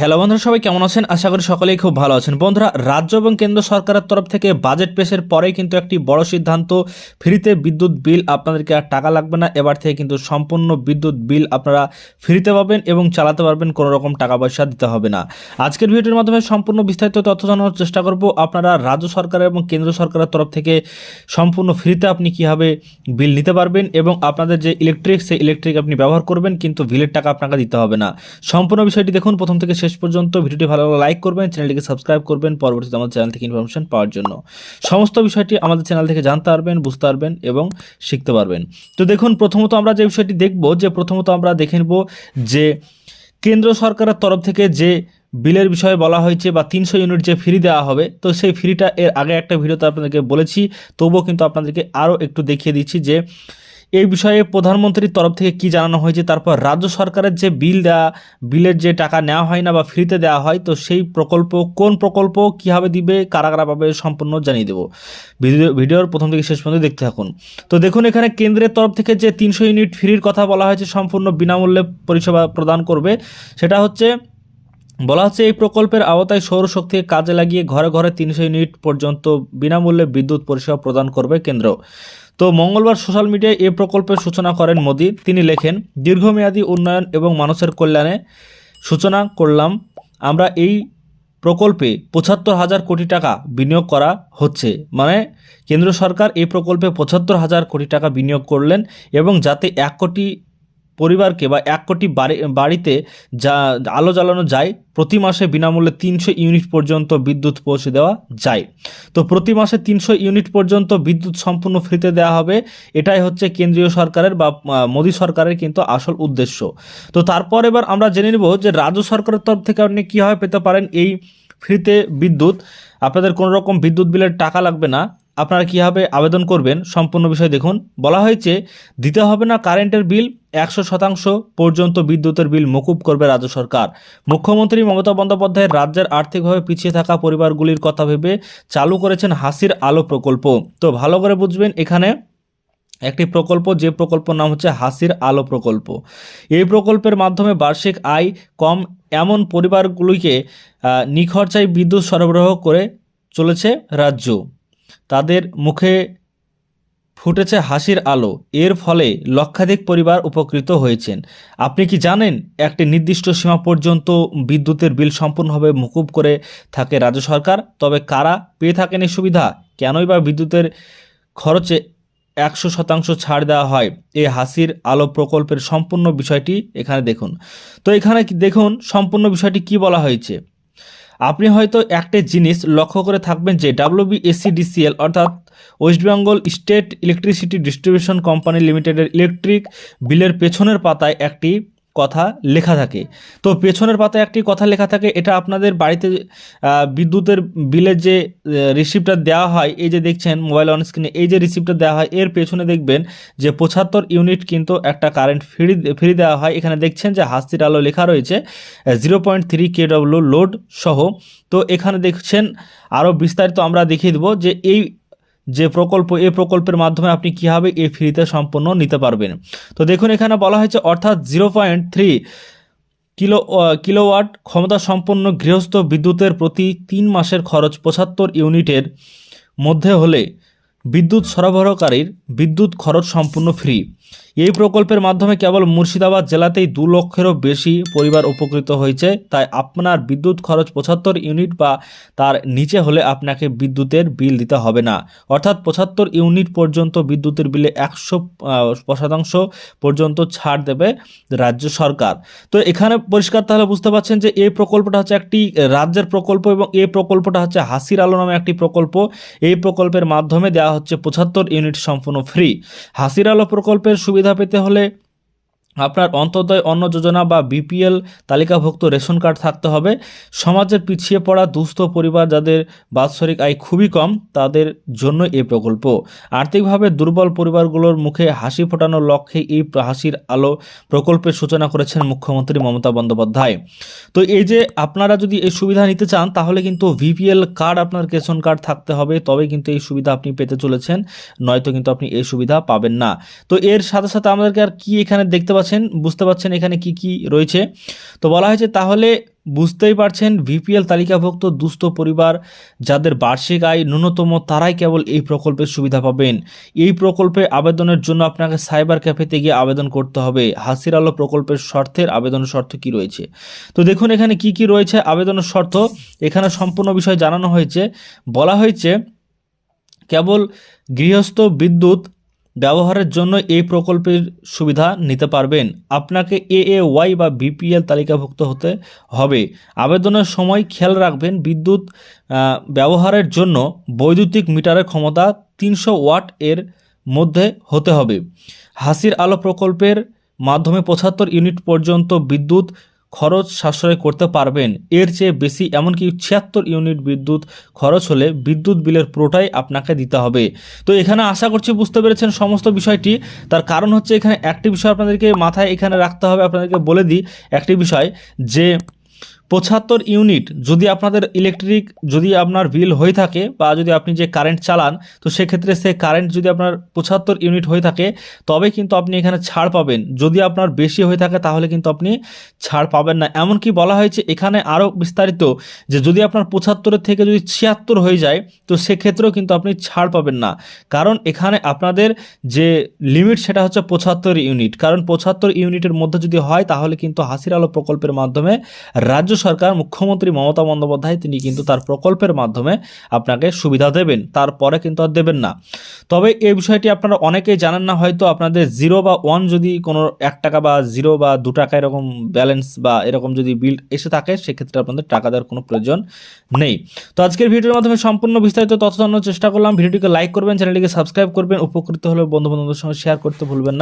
Hello বন্ধুরা, সবাই কেমন আছেন? আশা করি সকলেই খুব ভালো আছেন। বন্ধুরা, রাজ্য এবং কেন্দ্র সরকারের তরফ থেকে বাজেট পেশের পরেই কিন্তু একটি বড় সিদ্ধান্ত, ফ্রিতে বিদ্যুৎ বিল আপনাদেরকে আর টাকা লাগবে না। এবার থেকে কিন্তু সম্পূর্ণ বিদ্যুৎ বিল আপনারা ফ্রিতে পাবেন এবং চালাতে পারবেন, কোনো রকম টাকা পয়সা দিতে হবে না। আজকের ভিডিওর মাধ্যমে সম্পূর্ণ বিস্তারিত তথ্য জানানোর চেষ্টা করব। আপনারা রাজ্য সরকার এবং কেন্দ্র সরকারের তরফ থেকে সম্পূর্ণ ফ্রিতে আপনি কীভাবে বিল নিতে পারবেন এবং আপনাদের যে ইলেকট্রিক সেই ইলেকট্রিক আপনি ব্যবহার করবেন, কিন্তু বিলের টাকা আপনাকে দিতে হবে না। সম্পূর্ণ বিষয়টি দেখুন। প্রথম থেকে পর্যন্ত ভিডিওটি ভালো লাগলে লাইক করবেন চ্যানেলটিকে সাবস্ক্রাইব করবেন, পরবর্তীতে আমাদের চ্যানেল থেকে ইনফরমেশন পাওয়ার জন্য। সমস্ত বিষয়টি আমাদের চ্যানেল থেকে জানতে পারবেন, বুঝতে পারবেন এবং শিখতে পারবেন। তো দেখুন, প্রথমত আমরা যে বিষয়টি দেখব, যে প্রথমত আমরা দেখে নেব যে কেন্দ্র সরকারের তরফ থেকে যে বিলের বিষয়ে বলা হয়েছে বা তিনশো ইউনিট যে ফ্রি দেওয়া হবে, তো সেই ফ্রিটা এর আগে একটা ভিডিওতে আপনাদেরকে বলেছি, তবুও কিন্তু আপনাদেরকে আরও একটু দেখিয়ে দিচ্ছি যে এই বিষয়ে প্রধানমন্ত্রীর তরফ থেকে কি জানানো হয়েছে? তারপর রাজ্য সরকারের যে বিল দেওয়া বিলের যে টাকা নেওয়া হয় না বা ফ্রিতে দেওয়া হয়, তো সেই প্রকল্প, কোন প্রকল্প কীভাবে দিবে কারা কারা পাবে সম্পূর্ণ জানিয়ে দেবো। ভিডিও, ভিডিওর প্রথম থেকে শেষ পর্যন্ত দেখতে থাকুন। তো দেখুন, এখানে কেন্দ্রের তরফ থেকে যে তিনশো ইউনিট ফ্রির কথা বলা হয়েছে, সম্পূর্ণ বিনামূল্যে পরিষেবা প্রদান করবে। সেটা হচ্ছে, বলা হচ্ছে, এই প্রকল্পের আওতায় সৌরশক্তিকে কাজে লাগিয়ে ঘরে ঘরে তিনশো ইউনিট পর্যন্ত বিনামূল্যে বিদ্যুৎ পরিষেবা প্রদান করবে কেন্দ্র। তো মঙ্গলবার সোশ্যাল মিডিয়ায় এ প্রকল্পের সূচনা করেন মোদি। তিনি লেখেন, দীর্ঘমেয়াদী উন্নয়ন এবং মানুষের কল্যাণে সূচনা করলাম। আমরা এই প্রকল্পে পঁচাত্তর হাজার কোটি টাকা বিনিয়োগ করা হচ্ছে। মানে কেন্দ্র সরকার এই প্রকল্পে পঁচাত্তর হাজার কোটি টাকা বিনিয়োগ করলেন এবং যাতে এক কোটি পরিবারকে বা এক কোটি বাড়ি, বাড়িতে যা, আলো জ্বালানো যায়, প্রতি মাসে বিনামূল্যে তিনশো ইউনিট পর্যন্ত বিদ্যুৎ পৌঁছে দেওয়া যায়। তো প্রতি মাসে তিনশো ইউনিট পর্যন্ত বিদ্যুৎ সম্পূর্ণ ফ্রিতে দেওয়া হবে, এটাই হচ্ছে কেন্দ্রীয় সরকারের বা মোদী সরকারের কিন্তু আসল উদ্দেশ্য। তো তারপর এবার আমরা জেনে নেব যে রাজ্য সরকারের তরফ থেকে আপনি কীভাবে পেতে পারেন এই ফ্রিতে বিদ্যুৎ। আপনাদের কোনো রকম বিদ্যুৎ বিলের টাকা লাগবে না, আপনারা কীভাবে আবেদন করবেন, সম্পূর্ণ বিষয় দেখুন। বলা হয়েছে, দিতে হবে না কারেন্টের বিল একশো শতাংশ পর্যন্ত বিদ্যুতের বিল মকুব করবে রাজ্য সরকার। মুখ্যমন্ত্রী মমতা বন্দ্যোপাধ্যায় রাজ্যের আর্থিকভাবে পিছিয়ে থাকা পরিবারগুলির কথা ভেবে চালু করেছেন হাসির আলো প্রকল্প। তো ভালো করে বুঝবেন, এখানে একটি প্রকল্প, যে প্রকল্পর নাম হচ্ছে হাসির আলো প্রকল্প। এই প্রকল্পের মাধ্যমে বার্ষিক আয় কম এমন পরিবারগুলিকে নিখরচায় বিদ্যুৎ সরবরাহ করে চলেছে রাজ্য। তাদের মুখে ফুটেছে হাসির আলো। এর ফলে লক্ষাধিক পরিবার উপকৃত হয়েছেন। আপনি কি জানেন, একটি নির্দিষ্ট সীমা পর্যন্ত বিদ্যুতের বিল সম্পূর্ণভাবে মুকুব করে থাকে রাজ্য সরকার? তবে কারা পেয়ে থাকেন এই সুবিধা? কেনই বা বিদ্যুতের খরচে একশো শতাংশ ছাড় দেওয়া হয়? এই হাসির আলো প্রকল্পের সম্পূর্ণ বিষয়টি এখানে দেখুন। তো এখানে দেখুন, সম্পূর্ণ বিষয়টি কি বলা হয়েছে? আপনি হয়তো একটা জিনিস লক্ষ্য করে থাকবেন যে ডাব্লিউবিএসসিডিসিএল অর্থাৎ west Bengal state electricity distribution company লিমিটেডের ইলেকট্রিক বিলের পেছনের পাতায় একটি কথা লেখা থাকে। তো পেছনের পাতায় একটি কথা লেখা থাকে, এটা আপনাদের বাড়িতে বিদ্যুতের বিলের যে রিসিপ্টটা দেওয়া হয়, এই যে দেখছেন মোবাইল অন স্ক্রিনে এই যে রিসিপ্টটা দেওয়া হয়, এর পেছনে দেখবেন যে পঁচাত্তর ইউনিট কিন্তু একটা কারেন্ট ফ্রি ফ্রি দেওয়া হয়। এখানে দেখছেন যে হাস্তির আলো লেখা রয়েছে zero point three K load সহ। তো এখানে দেখছেন আরও বিস্তারিত আমরা দেখিয়ে দেবো যে এই যে প্রকল্প, এ প্রকল্পের মাধ্যমে আপনি কীভাবে এই ফ্রিতে সম্পন্ন নিতে পারবেন। তো দেখুন, এখানে বলা হয়েছে, অর্থাৎ zero point three kilo kilowatt ক্ষমতা সম্পন্ন গৃহস্থ বিদ্যুতের প্রতি তিন মাসের খরচ পঁচাত্তর ইউনিটের মধ্যে হলে বিদ্যুৎ সরবরাহকারীর বিদ্যুৎ খরচ সম্পূর্ণ ফ্রি। এই প্রকল্পের মাধ্যমে কেবল মুর্শিদাবাদ জেলাতেই দু লক্ষেরও বেশি পরিবার উপকৃত হয়েছে, তাই আপনার বিদ্যুৎ খরচ পঁচাত্তর ইউনিট বা তার নিচে হলে আপনাকে বিদ্যুতের বিল দিতে হবে না। অর্থাৎ পঁচাত্তর ইউনিট পর্যন্ত বিদ্যুতের বিলে একশো শতাংশ পর্যন্ত ছাড় দেবে রাজ্য সরকার। তো এখানে পরিষ্কার তাহলে বুঝতে পারছেন যে এই প্রকল্পটা হচ্ছে একটি রাজ্যের প্রকল্প এবং এই প্রকল্পটা হচ্ছে হাসির আলো নামে একটি প্রকল্প। এই প্রকল্পের মাধ্যমে দেওয়া হচ্ছে পঁচাত্তর ইউনিট সম্পূর্ণ ফ্রি। হাসির আলো প্রকল্পের সুবিধা পেতে হলে আপনার অন্তর্দয়, অন্ন যোজনা বা বিপিএল তালিকাভুক্ত রেশন কার্ড থাকতে হবে। সমাজের পিছিয়ে পড়া দুস্থ পরিবার যাদের বাৎসরিক আয় খুবই কম, তাদের জন্য এই প্রকল্প। আর্থিকভাবে দুর্বল পরিবারগুলোর মুখে হাসি ফোটানোর লক্ষ্যে এই হাসির আলো প্রকল্পের সূচনা করেছেন মুখ্যমন্ত্রী মমতা বন্দ্যোপাধ্যায়। তো এই যে আপনারা যদি এই সুবিধা নিতে চান, তাহলে কিন্তু ভিপিএল কার্ড আপনার রেশন কার্ড থাকতে হবে তবে কিন্তু এই সুবিধা আপনি পেতে চলেছেন, নয়তো কিন্তু আপনি এই সুবিধা পাবেন না। তো এর সাথে সাথে আমাদেরকে আর কি এখানে দেখতে পাচ্ছেন পাচ্ছেন বুঝতে পারছেন এখানে কি কি রয়েছে। তো বলা হয়েছে, তাহলে বুঝতেই পারছেন ভিপিএল তালিকাভুক্ত দুস্থ পরিবার যাদের বার্ষিক আয় ন্যূনতম, তারাই কেবল এই প্রকল্পের সুবিধা পাবেন। এই প্রকল্পে আবেদনের জন্য আপনাকে সাইবার ক্যাফেতে গিয়ে আবেদন করতে হবে। হাসির আলো প্রকল্পের শর্তের আবেদন শর্ত কি রয়েছে? তো দেখুন এখানে কি কি রয়েছে আবেদনের শর্ত এখানে সম্পূর্ণ বিষয় জানানো হয়েছে। বলা হয়েছে, কেবল গৃহস্থ বিদ্যুৎ ব্যবহারের জন্য এই প্রকল্পের সুবিধা নিতে পারবেন। আপনাকে এ এ ওয়াই বা বিপিএল তালিকাভুক্ত হতে হবে। আবেদনের সময় খেয়াল রাখবেন, বিদ্যুৎ ব্যবহারের জন্য বৈদ্যুতিক মিটারের ক্ষমতা তিনশো ওয়াট এর মধ্যে হতে হবে। হাসির আলো প্রকল্পের মাধ্যমে পঁচাত্তর ইউনিট পর্যন্ত বিদ্যুৎ খরচ সাশ্রয় করতে পারবেন। এর চেয়ে বেশি এমনকি ছিয়াত্তর ইউনিট বিদ্যুৎ খরচ হলে বিদ্যুৎ বিলের পুরোটাই আপনাকে দিতে হবে। তো এখানে আশা করছি বুঝতে পেরেছেন সমস্ত বিষয়টি। তার কারণ হচ্ছে এখানে একটি বিষয় আপনাদেরকে মাথায় এখানে রাখতে হবে, আপনাদেরকে বলে দিই একটি বিষয় যে পঁচাত্তর ইউনিট যদি আপনাদের ইলেকট্রিক যদি আপনার বিল হয়ে থাকে বা যদি আপনি যে কারেন্ট চালান, তো সেক্ষেত্রে সে কারেন্ট যদি আপনার পঁচাত্তর ইউনিট হয়ে থাকে, তবে কিন্তু আপনি এখানে ছাড় পাবেন। যদি আপনার বেশি হয়ে থাকে, তাহলে কিন্তু আপনি ছাড় পাবেন না। এমনকি বলা হয়েছে, এখানে আরও বিস্তারিত যে যদি আপনার পঁচাত্তরের থেকে যদি ছিয়াত্তর হয়ে যায়, তো সেক্ষেত্রেও কিন্তু আপনি ছাড় পাবেন না। কারণ এখানে আপনাদের যে লিমিট সেটা হচ্ছে পঁচাত্তর ইউনিট। কারণ পঁচাত্তর ইউনিটের মধ্যে যদি হয়, তাহলে কিন্তু হাসির আলো প্রকল্পের মাধ্যমে রাজ্য সরকার, মুখ্যমন্ত্রী মমতা বন্দ্যোপাধ্যায়, তিনি কিন্তু তার প্রকল্পের মাধ্যমে আপনাকে সুবিধা দেবেন, তারপরে কিন্তু আর দেবেন না। তবে এই বিষয়টি আপনারা অনেকেই জানেন না, হয়তো আপনাদের জিরো বা ওয়ান যদি কোনো এক টাকা বা জিরো বা দু টাকা এরকম ব্যালেন্স বা এরকম যদি বিল এসে থাকে, সেক্ষেত্রে আপনাদের টাকা দেওয়ার কোনো প্রয়োজন নেই। তো আজকের ভিডিওর মাধ্যমে সম্পূর্ণ বিস্তারিত তথ্য জানানোর চেষ্টা করলাম। ভিডিওটিকে লাইক করবেন, চ্যানেলটিকে সাবস্ক্রাইব করবেন, উপকৃত হলে বন্ধু বান্ধবদের সঙ্গে শেয়ার করতে ভুলবেন না।